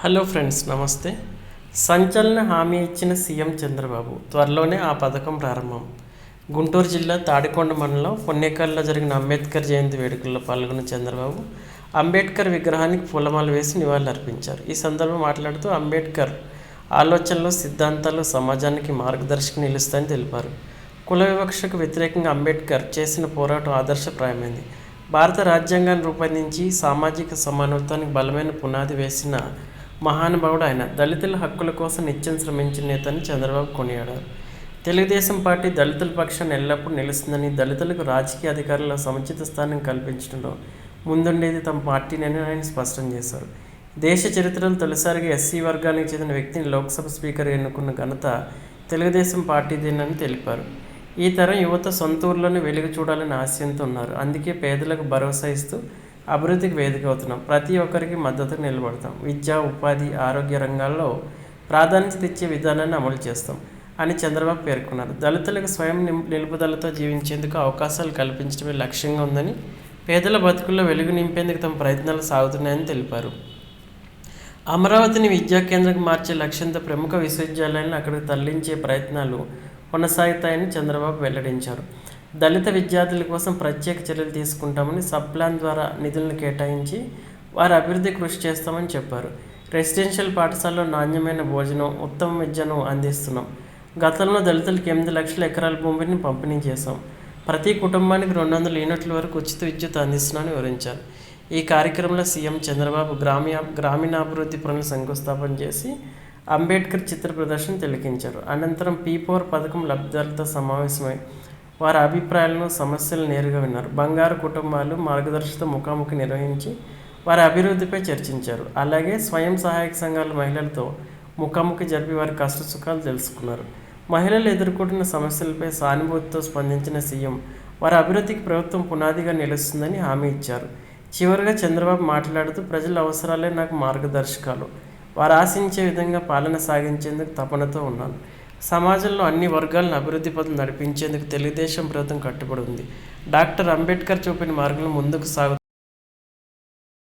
Hello friends నమస్తే. సంచలన హామీ ఇచ్చిన సీఎం చంద్రబాబు త్వరలోనే ఆ పథకం ప్రారంభం. గుంటూరు జిల్లా తాడికొండ మండలం పొన్నేకల్లో జరిగిన అంబేద్కర్ జయంతి వేడుకల్లో పాల్గొన్న చంద్రబాబు అంబేద్కర్ విగ్రహానికి పూలమాల వేసి నివాళులర్పించారు. ఈ సందర్భంగా మాట్లాడుతూ అంబేద్కర్ ఆలోచనలు సిద్ధాంతాలు సమాజానికి మార్గదర్శకం నిలుస్తాయని తెలిపారు. కుల వివక్షకు వ్యతిరేకంగా అంబేద్కర్ చేసిన పోరాటం ఆదర్శప్రాయమైంది. భారత రాజ్యాంగాన్ని రూపొందించి సామాజిక సమానత్వానికి బలమైన పునాది వేసిన మహానుభావుడు ఆయన దళితుల హక్కుల కోసం నిత్యం శ్రమించిన నేతని చంద్రబాబు కొనియాడారు. తెలుగుదేశం పార్టీ దళితుల పక్షాన్ని ఎల్లప్పుడూ నిలుస్తుందని దళితులకు రాజకీయ అధికారుల సముచిత స్థానం కల్పించడంలో ముందుండేది తమ పార్టీనని ఆయన స్పష్టం చేశారు. దేశ చరిత్రలో తొలిసారిగా ఎస్సీ వర్గానికి చెందిన వ్యక్తిని లోక్సభ స్పీకర్ ఎన్నుకున్న ఘనత తెలుగుదేశం పార్టీదేనని తెలిపారు. ఈ తరం యువత సొంత ఊర్లోనే వెలుగు చూడాలని ఆశయంతో ఉన్నారు. అందుకే పేదలకు భరోసా ఇస్తూ అభివృద్ధికి వేదిక అవుతున్నాం. ప్రతి ఒక్కరికి మద్దతు నిలబడతాం. విద్య ఉపాధి ఆరోగ్య రంగాల్లో ప్రాధాన్యత ఇచ్చే విధానాన్ని అమలు చేస్తాం అని చంద్రబాబు పేర్కొన్నారు. దళితులకు స్వయం నిలుపుదలతో జీవించేందుకు అవకాశాలు కల్పించడమే లక్ష్యంగా ఉందని పేదల బతుకుల్లో వెలుగు నింపేందుకు తమ ప్రయత్నాలు సాగుతున్నాయని తెలిపారు. అమరావతిని విద్యా కేంద్రంగా మార్చే లక్ష్యంతో ప్రముఖ విశ్వవిద్యాలయాలను అక్కడికి తరలించే ప్రయత్నాలు కొనసాగుతాయని చంద్రబాబు వెల్లడించారు. దళిత విద్యార్థుల కోసం ప్రత్యేక చర్యలు తీసుకుంటామని సబ్ ప్లాన్ ద్వారా నిధులను కేటాయించి వారి అభివృద్ధి కృషి చేస్తామని చెప్పారు. రెసిడెన్షియల్ పాఠశాలలో నాణ్యమైన భోజనం ఉత్తమ విద్యను అందిస్తున్నాం. గతంలో దళితులకు ఎనిమిది లక్షల ఎకరాల భూమిని పంపిణీ చేశాం. ప్రతి కుటుంబానికి రెండు వందల యూనిట్ల వరకు ఉచిత విద్యుత్ అందిస్తున్నామని వివరించారు. ఈ కార్యక్రమంలో సీఎం చంద్రబాబు గ్రామీణ గ్రామీణాభివృద్ధి పనులు శంకుస్థాపన చేసి అంబేద్కర్ చిత్ర ప్రదర్శన తిలకించారు. అనంతరం పీపోర్ పథకం లబ్ధిదారులతో సమావేశమై వారి అభిప్రాయాలను సమస్యలను నేరుగా విన్నారు. బంగారు కుటుంబాలు మార్గదర్శకత ముఖాముఖి నిర్వహించి వారి అభివృద్ధిపై చర్చించారు. అలాగే స్వయం సహాయక సంఘాల మహిళలతో ముఖాముఖి జరిపి వారి కష్ట సుఖాలు తెలుసుకున్నారు. మహిళలు ఎదుర్కొంటున్న సమస్యలపై సానుభూతితో స్పందించిన సీఎం వారి అభివృద్ధికి ప్రభుత్వం పునాదిగా నిలుస్తుందని హామీ ఇచ్చారు. చివరిగా చంద్రబాబు మాట్లాడుతూ ప్రజల అవసరాలే నాకు మార్గదర్శకాలు. వారు ఆశించే విధంగా పాలన సాగించేందుకు తపనతో ఉన్నాను. సమాజంలో అన్ని వర్గాలను అభివృద్ధి పథం నడిపించేందుకు తెలుగుదేశం ప్రభుత్వం కట్టుబడి ఉంది. డాక్టర్ అంబేద్కర్ చూపిన మార్గంలో ముందుకు సాగు